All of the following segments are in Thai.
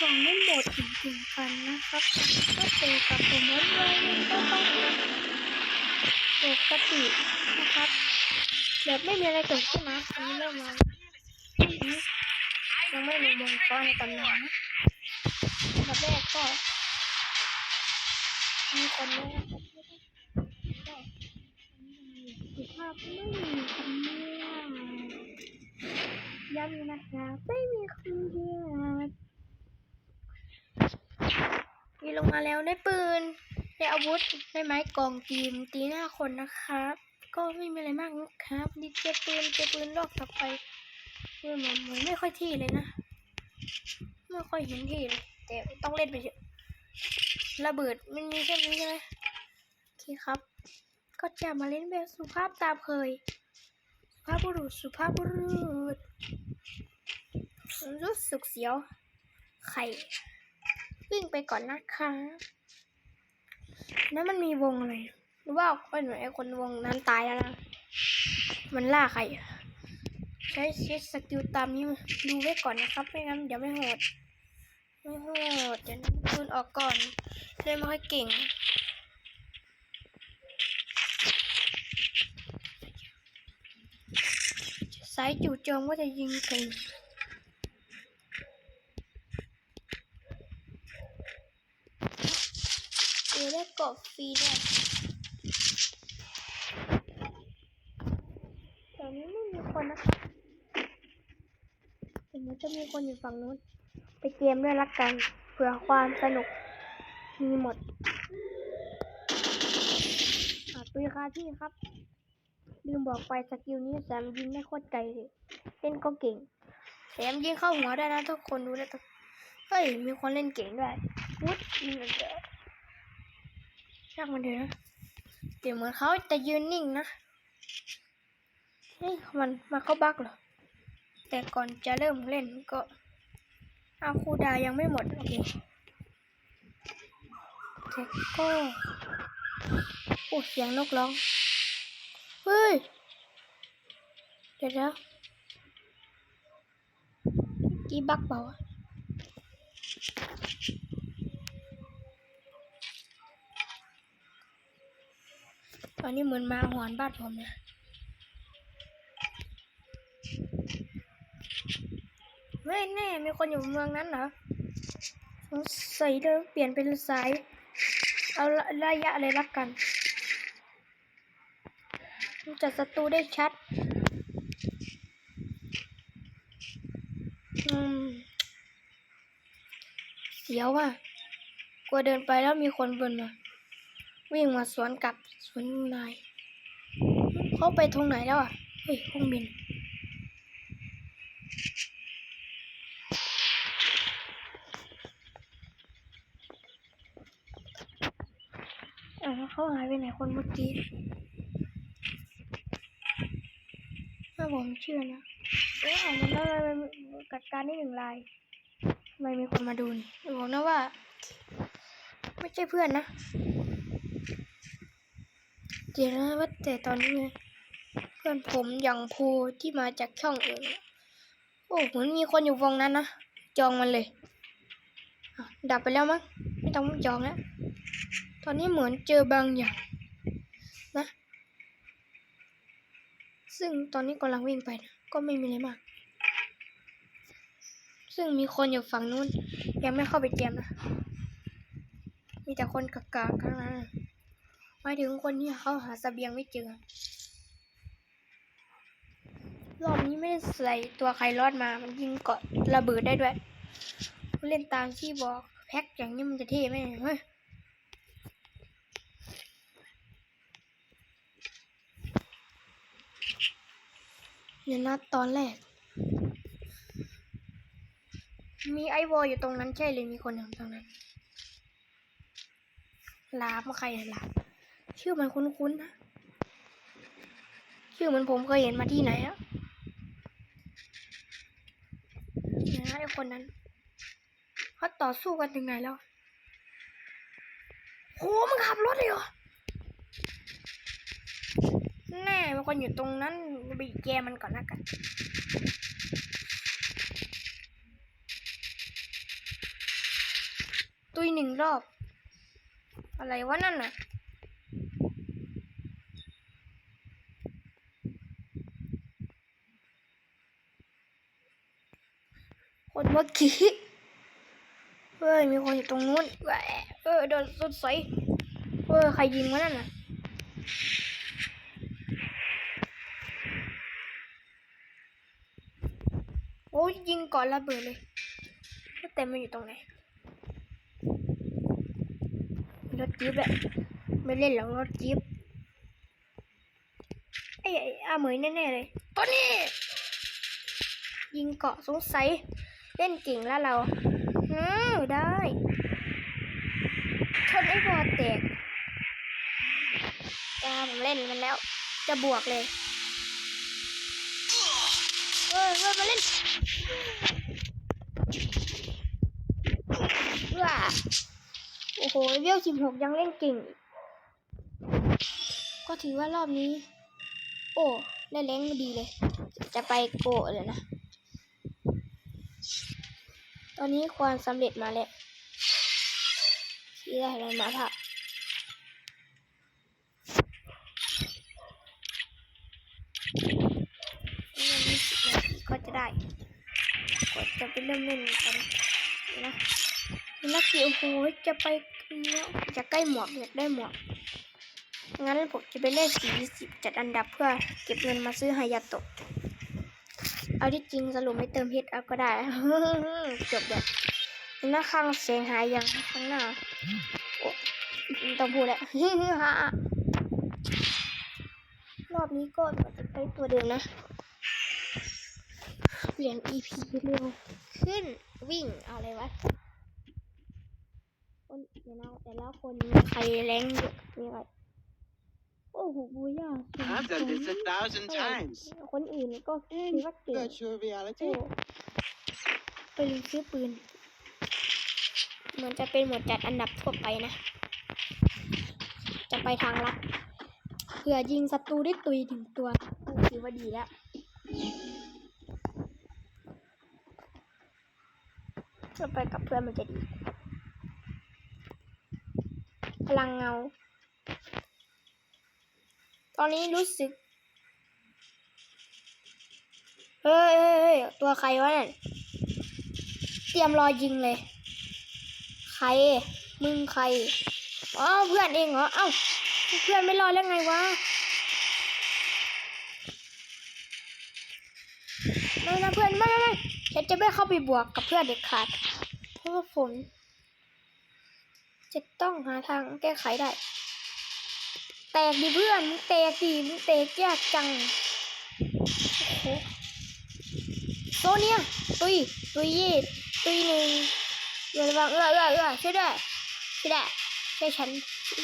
สองเล่นโหมดจริงๆกันนะครับ ก็เจอกับผมว่าเราก็ต้องปกตินะครับแบบไม่มีอะไรเกิดขึ้นนะอันนี้เริ่มมายังไม่รู้มงก้อนในตำนานนะอันดับแรกก็มีคนแรกครับก็สุภาพไม่มีคำเนียย้ำนะคะไม่มีคำเนีย มีลงมาแล้วได้ปืนได้อาวุธได้ไม้กองกีมตีหน้าคนนะครับ ก็ไม่มีอะไรมากนะครับดีเจปืนเจปืนลอกกลับไปเออมันมันไม่ค่อยที่เลยนะไม่ค่อยเห็นที่เลยแต่ต้องเล่นไปเถอะระเบิดมันมีแค่นี้ใช่ไหมโอเคครับ ก็จะมาเล่นแบบสุภาพตามเคยสุภาพบุรุษสุภาพบุรุษรู้สึกเสียวไข่ วิ่งไปก่อนนะคะนั้นมันมีวงอะไรหรือว่าคนไหนไอ้คนวงนั้นตายแล้วนะมันล่าใครใช้ใช้สกิลตามนี้ดูไว้ก่อนนะครับไม่งั้นเดี๋ยวไม่โหดไม่โหดเดี๋ยวน้ำคืนออกก่อนเล่นไม่ค่อยเก่งสายจู่โจมก็จะยิงเก่ง เดี๋ยวได้กฟรีด้วยแต่นี้ไม่มีคนนะคะถึงมันจะมีคนอยู่ฝั่งนู้น ไปเกมด้วยละกัน เผื่อความสนุก มีหมดอะปืนคาที่ครับ ลืมบอกไปสกิลนี้แซมยิงได้โคตรไกลเลยเล่นก็เก่งแถมยิงเข้าหัวได้นะทุกคนดูแล้วเฮ้ย มีคนเล่นเก่งด้วยวุดยิงเยเด้อ ช่างมันเถอะนะเดี๋ยวเหมือนเขาจะยืนนิ่งนะเฮ้ยมันมาเข้าบักเหรอ แต่ก่อนจะเริ่มเล่นก็ เอาคูดายังไม่หมด โอเคเทคโก้โอ้เสียงนกร้อง เฮ้ย เดี๋ยวนะกี่บักเปล่าวะต อนนี้เหมือนมาหอนบ้านผมนะเฮ้ยแน่ มีคนอยู่เมืองนั้นเหรอสงสัยเดินเปลี่ยนเป็นสาย เอาระระยะเลยละกันจัดศัตรูได้ชัด อืม เสียวว่ะ กลัวเดินไปแล้วมีคนบนมา วิ่งมาสวนกลับสวนนายเขาไปทางไหนแล้วอะ เฮ้ยเครื่องบินเออเขาหายไปไหนคนเมื่อกี้ถ้าผมเชื่อนะเอ๊ะออกมาได้กัดการได้หนึ่งลายทำไมมีคนมาดูนี่บอกนะว่า ไม่ใช่เพื่อนนะ เดี๋ยวนะว่าแต่ตอนนี้เพื่อนผมอย่างภูที่มาจากช่องอื่นโอ้เหมือนมีคนอยู่วงนั้นนะจองมันเลยดับไปแล้วมั้งไม่ต้องจองแล้วตอนนี้เหมือนเจอบางอย่างนะ ซึ่งตอนนี้กำลังวิ่งไปนะก็ไม่มีอะไรมาก ซึ่งมีคนอยู่ฝั่งนู้น ยังไม่เข้าไปเตรียมนะ มีแต่คนกากๆข้างนั้น มายถึงคนที่เขาหาเสบียงไม่เจอ รอบนี้ไม่ได้ใส่ตัวใครรอดมา มันยิงเกาะระเบิดได้ด้วยเล่นตามที่บอกแพ็คอย่างนี้มันจะเท่ไหมเฮ้ยเดี๋ยวนะตอนแรก มีไอวอลอยู่ตรงนั้นใช่เลยมีคนอยู่ตรงนั้นลาบมาใครอะลาบ ชื่อมันคุ้นๆนะ ชื่อมันผมเคยเห็นมาที่ไหนอะเนี่ยนะไอคนนั้นเขาต่อสู้กันถึงไหนแล้วโหมันขับรถเลยเหรอ แน่มีคนอยู่ตรงนั้นไปแกมันก่อนนะกันตุยหนึ่งรอบ อะไรวะนั่นน่ะ คนเมื่อกี้เฮ้ยมีคนอยู่ตรงนู้นแหวะเออโดนสุดใสเออใครยิงวะนั่นน่ะโอ้ยยิงก่อนระเบิดเลยก็เต็มมันอยู่ตรงไหนรถจี๊ปแหละไม่เล่นหรอกรถจี๊ปไอ้ไอ้อาเหมยแน่ๆเลยตัวนี้ ยิงเกาะสงสัย เล่นเก่งแล้วเราอืมได้ชนไอ้บอลแตกตาผมเล่นมันแล้ว จะบวกเลยเฮ้ยเฮ้ยมาเล่นว้าโอ้โหเวลสิบหกยังเล่นเก่ง ก็ถือว่ารอบนี้ โอ้ได้แรงดีเลย จะไปโกะเลยนะ ตอนนี้ความสำเร็จมาแล้วที่ได้อะไรมาผักยังมีสิบนาก็จะได้ก็จะไปเริ่มเล่นกันนะนักเกี่ยวโอ้โหจะไปแล้วจะใกล้หมวกอยากได้หมวก งั้นผมจะไปเล่นสีสิบจัดอันดับเพื่อเก็บเงินมาซื้อฮายาโตะ เอาที่จริงสรุปไม่เติมเพชรเอาก็ได้ จบแบบหน้าข้างเสียงหายยังข้างหน้าโอ้ไม่ต้องพูดแล้วฮ่ารอบนี้ก็จะใช้ตัวเดิมนะ เปลี่ยน EP เร็วขึ้นวิ่งอะไรวะคนเดี๋ยวนะแต่ละคนมีใครแรงเยอะมีใคร โอ้โหบูย่า I've done this a thousand เออ times. คนอื่นก็คิดว่าเก่ง Virtual โอ้ reality. ไปลืมซื้อปืน เหมือนจะเป็นหมวดจัดอันดับทั่วไปนะ จะไปทางลัดเผื่อยิงศัตรูได้ตุยถึงตัวก็ถือว่าดีแล้วถ้าไปกับเพื่อนมันจะดี พลังเงา ตอนนี้รู้สึก เฮ้ยเฮ้ยตัวใครวะเนั่นเตรียมรอยิงเลย ใคร มึงใครอ๋อเพื่อนเองเหรอเอ้าเพื่อนไม่รอแล้วไงวะไม่นะเพื่อนไม่ไม่ไม่ฉันจะไม่เข้าไปบวกกับเพื่อนเด็ดขาดเพราะว่าผมจะต้องหาทางแก้ไขได้ แตกดิเพื่อนมึงแตกดิมึงแตกยากจังโอ้โหโซเนียตุยตุยยี่ตุยหนึ่งเดี๋ยวระวังเอื้อเอื้อเอื้อช่วยด้วยช่วยได้ช่วยฉัน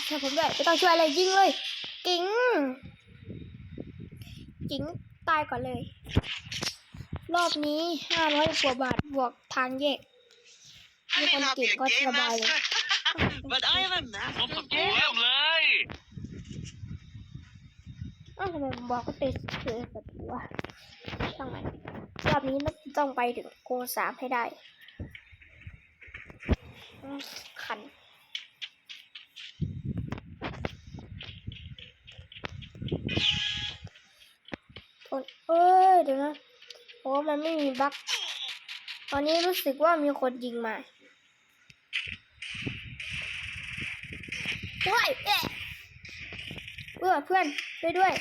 ช่วยผมด้วยไม่ต้องช่วยอะไรยิงเลยกิ่งจิงตายก่อนเลย รอบนี้ห้าร้อยกว่าบาทบวกทางแยก I may not be a Got game the ball. master, but I am a master of เริ่ games. มเลย อ้าวทำไมผมบอกก็เป็นเสือแบบว่าช่างมันรอบนี้ต้องไปถึงโกสามให้ได้อืมขันทนเอ้ยเดี๋ยวนะโอ้มันไม่มีบั๊กตอนนี้รู้สึกว่ามีคนยิงมาด้วยเอ๊ะเพื่อเพื่อนช่วยด้วย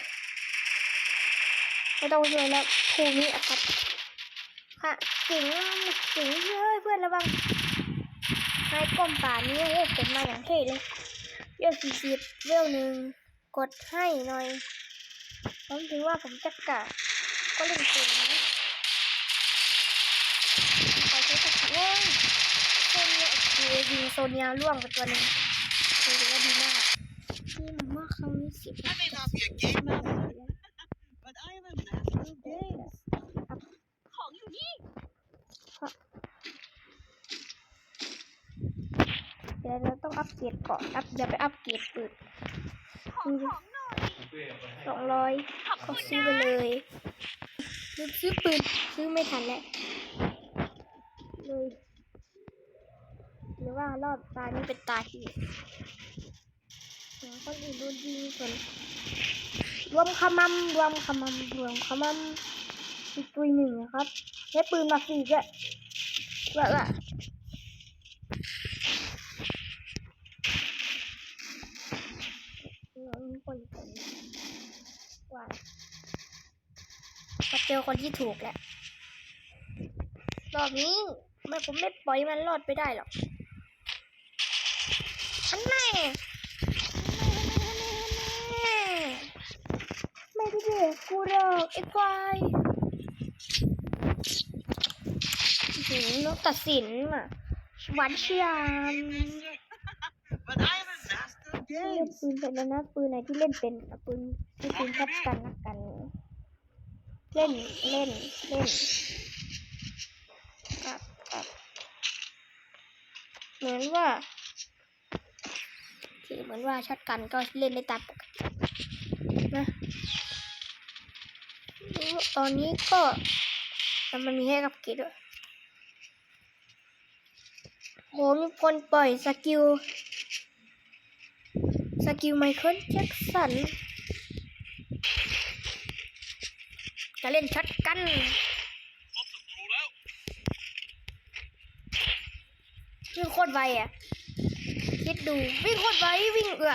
ไม่ต้องช่วยแล้วภูมิอะครับค่ะจิงจิงเฮ้ยเพื่อนระวังนายก้มป่านี้เรียผมมาอย่างเท่เลยเรียกสี่สิบเรื่องหนึ่งกดให้หน่อยผมถือว่าผมจะกะก็เล่นเก่งนะขอใช้สักทีโอ้ยโซเนียโอเคยิงโซเนียล่วงไปตัวหนึ่งถือว่าดีมากที่มันว่าครั้งนี้สิบ I may not be a game master, but I am a master of games. ของอยู่นี่เดี๋ยวเราต้องอัปเกรดก่อนอัพอย่าไปอัปเกรดปืนสองร้อยก็ซื้อไปเลยลืมซื้อปืนซื้อไม่ทันแล้วเลยเลรือว่ารอบตานี้เป็นตาที่คนอื่นโดนยิงส่วน รวมขมำรวมขมำรวมขมำอีกตัวหนึ่งนะครับใช้ปืนมาสี่ด้วยว่าว่าน้องคนคนว่ามาเจอคนที่ถูกแล้วรอบนี้ไม่ผมไม่ปล่อยมันรอดไปได้หรอกฉันแน่ไม่ ได้เด็กกูหรอกไอ้ควายหืนกตัดสินอะหวานเชียม But I'm a master of เล่น games. ปืนเป็นแล้วนะปืนไหนที่เล่นเป็นเอาปืนที่ปืนชัดกันนักกัน เล่นเล่นเล่นครับครับเหมือนว่าที่เหมือนว่าช็อตกันก็เล่นได้ตามปกตินะ ตอนนี้ก็แต่มันมีให้กับกิจด้วยโหมีคนปล่อยสกิล สกิลไมเคิลแจ็คสัน จะเล่นช็อตกันวิ่งโคตรไวอะ คิดดู วิ่งโคตรไว วิ่งเอือ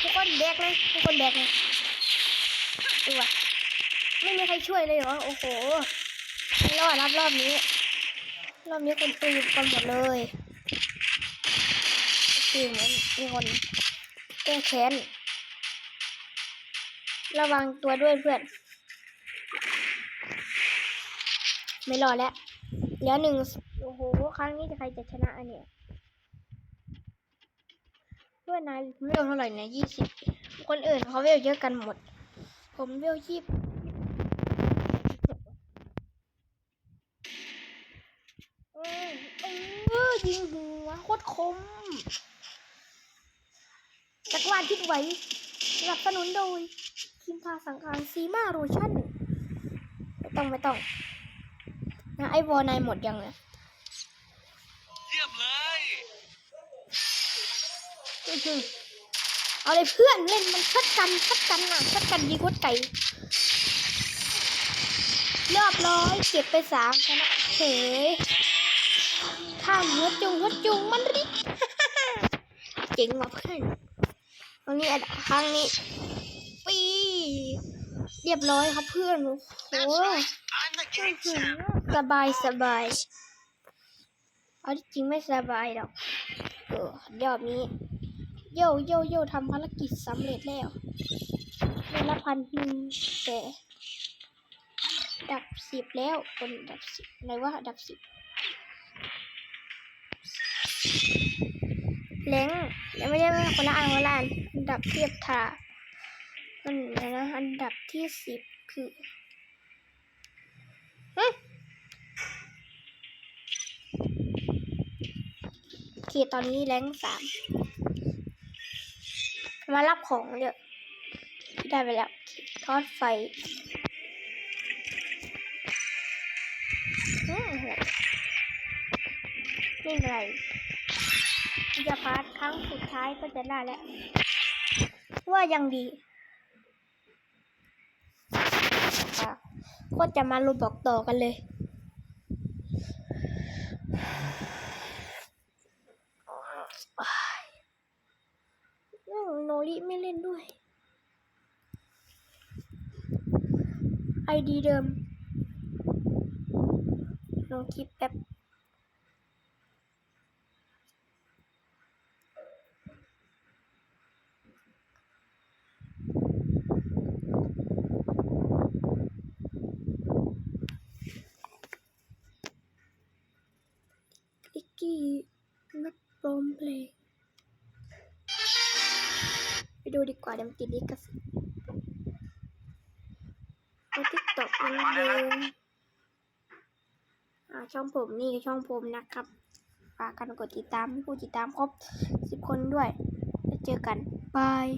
ทุกคนแบกเลย ทุกคนแบกเลยดูอะ ไม่มีใครช่วยเลยเหรอ โอ้โหไม่รอดรับรอบนี้ รอบนี้คนตีกันหมดเลยคือเหมือนมีคนแก้แค้น ระวังตัวด้วยเพื่อน ไม่รอดแล้วเหลือหนึ่งโอ้โห ครั้งนี้จะใครจะชนะอันเนี้ยเพื่อนนายเวลเท่าไหร่เนี่ยยี่สิบคนอื่นเขาเวลเยอะกันหมด ผมเวลยี่สิบเออเออยิงหัวโคตรค มจักรวาลคิดไว้สนับสนุนโดยคิมพาสังคารซีมาโรชั่น ไม่ต้อง ไม่ต้อง นะไอวอลนายหมดยังเนี่ยเยี่ยมเลยอื้อหือเอาเลยเพื่อนเล่นมันชัดกันชัดกันน่ะชัดกันยิงโคตรไก่เรียบร้อยเก็บไปสามชนะเฉย ข้ามหัวจุงหัวจุงมันริเจ๋งว่ะเพื่อนตรงนี้อันครั้งนี้ ปี เรียบร้อยครับเพื่อนโอ้โห That's right. I'm the อื้อ game หือ champ. สบายสบายเอาที่จริงไม่สบายหรอกเออยอบนี้ โยโยโยทำภารกิจสำเร็จแล้วได้ละพันหนึ่งแต่ดับสิบแล้วคนดับสิบอะไรวะดับสิบ เล้งยังไม่ได้ว่าคนละอันคนละอันอันดับเทียบทามันอะไรนะอันดับที่สิบคือหึโอเคตอนนี้แรงสามมารับของเดี๋ยวได้ไปแล้วทอดไฟอืมอะไรไม่เป็นไร จะพาร์ทครั้งสุดท้ายก็จะได้แล้ว ว่ายังดีก็จะมารูบอกต่อกันเลยเรื่องโนริไม่เล่นด้วย ไอดีเดิมลองคลิปแป๊บ ลิกกี้นักปลอมเพลง ไป ดูดีกว่าเดี๋ยวมันติดลิขสิทธิ์ในทิกตอกยันเดิมช่องผมนี่ช่องผมนะครับฝากกันกดติดตามผู้ติดตามครบสิบคนด้วย แล้วเจอกัน บาย